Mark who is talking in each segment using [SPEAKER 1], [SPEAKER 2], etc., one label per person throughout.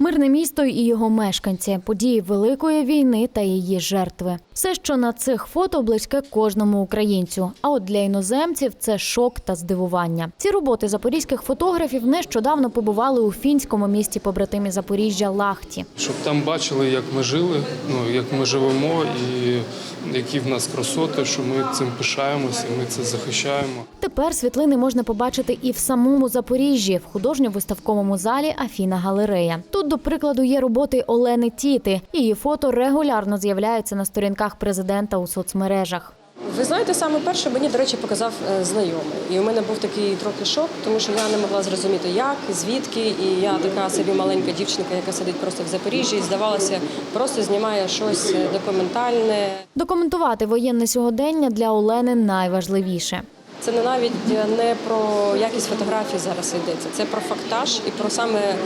[SPEAKER 1] Мирне місто і його мешканці, події великої війни та її жертви. Все, що на цих фото близьке кожному українцю. А от для іноземців це шок та здивування. Ці роботи запорізьких фотографів нещодавно побували у фінському місті побратимі Запоріжжя Лахті.
[SPEAKER 2] Щоб там бачили, як ми жили, ну як ми живемо, і які в нас красоти, що ми цим пишаємося, ми це захищаємо.
[SPEAKER 1] Тепер світлини можна побачити і в самому Запоріжжі, в художньо-виставковому залі Афіна Галерея. Тут, до прикладу, є роботи Олени Тіти. Її фото регулярно з'являються на сторінках президента у соцмережах.
[SPEAKER 3] Ви знаєте, саме перше мені, до речі, показав е, знайомий. І у мене був такий трохи шок, тому що я не могла зрозуміти, як, звідки. І я така собі маленька дівчинка, яка сидить просто в Запоріжжі, і здавалося, просто знімає щось е, документальне.
[SPEAKER 1] Документувати воєнне сьогодення для Олени найважливіше.
[SPEAKER 3] Це не навіть е, не про якість фотографій зараз йдеться. Це про фактаж і про саме е,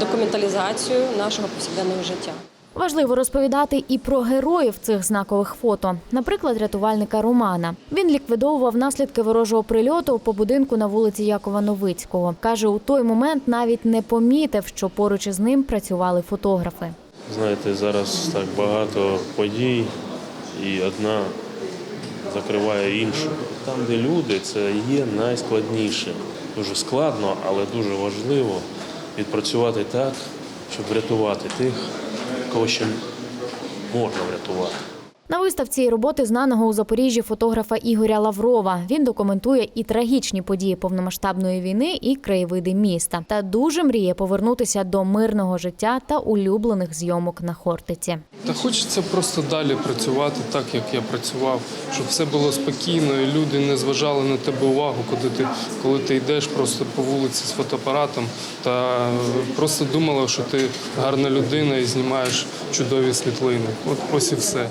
[SPEAKER 3] документалізацію нашого повсякденного життя.
[SPEAKER 1] Важливо розповідати і про героїв цих знакових фото. Наприклад, рятувальника Романа. Він ліквідовував наслідки ворожого прильоту по будинку на вулиці Якова Новицького. каже, у той момент навіть не помітив, що поруч із ним працювали фотографи.
[SPEAKER 4] Знаєте, зараз так багато подій, і одна закриває іншу. Там, де люди, це є найскладніше. Дуже складно, але дуже важливо відпрацювати так, щоб врятувати тих, кого ще можна врятувати.
[SPEAKER 1] На виставці роботи знаного у Запоріжжі фотографа Ігоря Лаврова. Він документує і трагічні події повномасштабної війни, і краєвиди міста. Та дуже мріє повернутися до мирного життя та улюблених зйомок на Хортиці.
[SPEAKER 2] Та хочеться просто далі працювати так, як я працював, щоб все було спокійно, і люди не зважали на тебе увагу, коли ти, коли ти йдеш просто по вулиці з фотоапаратом, та просто думали, що ти гарна людина і знімаєш чудові світлини. От ось і все.